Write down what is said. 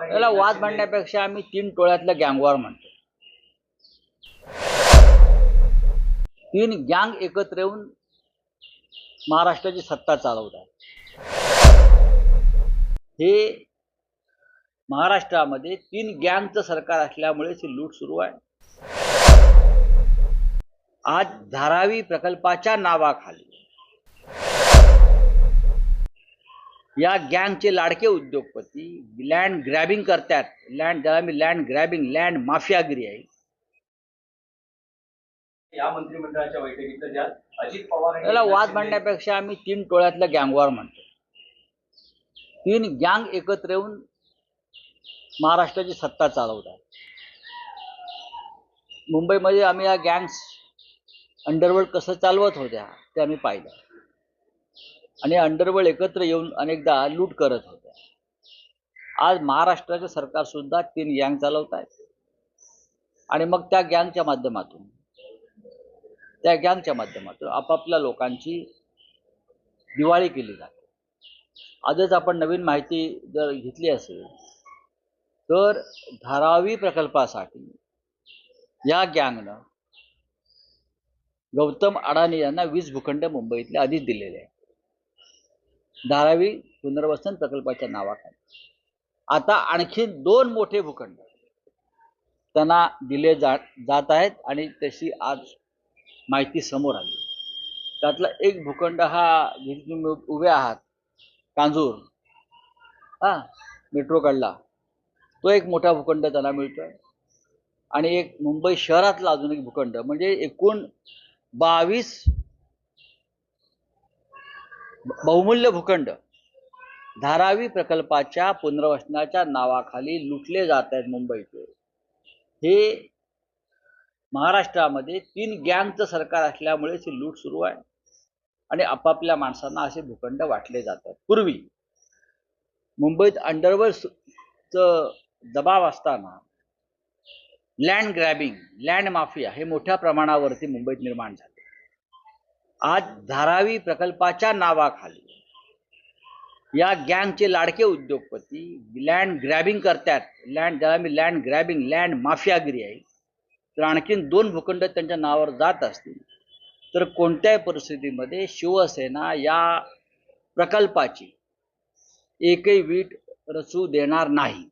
पवार याला वाद मांडण्यापेक्षा आम्ही तीन टोळ्यातल्या गँगवॉर म्हणतो. तीन गँग एकत्र येऊन महाराष्ट्राची सत्ता चालवतात. हे महाराष्ट्रामध्ये तीन गँगचं सरकार असल्यामुळे ही लूट सुरू आहे. आज धारावी प्रकल्पाच्या नावाखाली या गँगचे लाडके उद्योगपती लँड ग्रॅबिंग करतात. लँड ज्याला मी लँड ग्रॅबिंग लँड माफियागिरी आहे. या मंत्रिमंडळाच्या बैठकीत अजित पवार आणि याला एकनाथ वाद मांडण्यापेक्षा आम्ही तीन टोळ्यातल्या गँगवॉर म्हणतो. तीन गँग एकत्र येऊन महाराष्ट्राची सत्ता चालवतात. मुंबईमध्ये आम्ही या गँग्स अंडरवर्ल्ड कसं चालवत होत्या ते आम्ही पाहिलं. आणि अंडरवर्ल्ड एकत्र येऊन अनेकदा लूट करत होत्या. आज महाराष्ट्राचे सरकार सुद्धा तीन गँग चालवत आहेत आणि मग त्या गँगच्या माध्यमातून त्या गँगच्या माध्यमातून आपापल्या लोकांची दिवाळी केली जाते. आजच आपण नवीन माहिती जर घेतली असेल तर धारावी प्रकल्पासाठी या गँगनं गौतम अडाणी यांना वीस भूखंड मुंबईतले आधीच दिलेले आहे धारावी पुनर्वसन प्रकल्पाच्या नावाखाली. आता आणखी दोन मोठे भूखंड त्यांना दिले जा जात आहेत आणि तशी आज माहिती समोर आली. त्यातला एक भूखंड हा जिथे तुम्ही उभे आहात कांजूर हा मेट्रो कडला. तो एक मोठा भूखंड त्यांना आहे आणि एक मुंबई शहरातला अजून एक भूखंड म्हणजे एकूण बावीस बहुमूल्य भूखंड. धारावी प्रकल्पाच्या पुनर्वसनाच्या नावाखाली लुटले जात आहेत मुंबईचे. हे महाराष्ट्रामध्ये तीन गँगचं सरकार असल्यामुळे ही लूट सुरू आहे. आणि आपापल्या माणसांना असे भूखंड वाटले जातात पूर्वी मुंबईत अंडरवर्ल्डचं दबाव असताना लँड ग्रॅबिंग लँड माफिया हे मोठ्या प्रमाणावरती मुंबईत निर्माण झालं. आज धारावी प्रकल्पाच्या नावाखाली. या गँगचे लाडके उद्योगपती लँड ग्रॅबिंग करतात. लँड ज्याला मी लँड ग्रॅबिंग लँड माफियागिरी आहे. तर आणखीन दोन भूखंड त्यांच्या नावावर जात असतील. तर कोणत्याही परिस्थितीमध्ये शिवसेना या प्रकल्पाची एकही वीट रचू देणार नाही.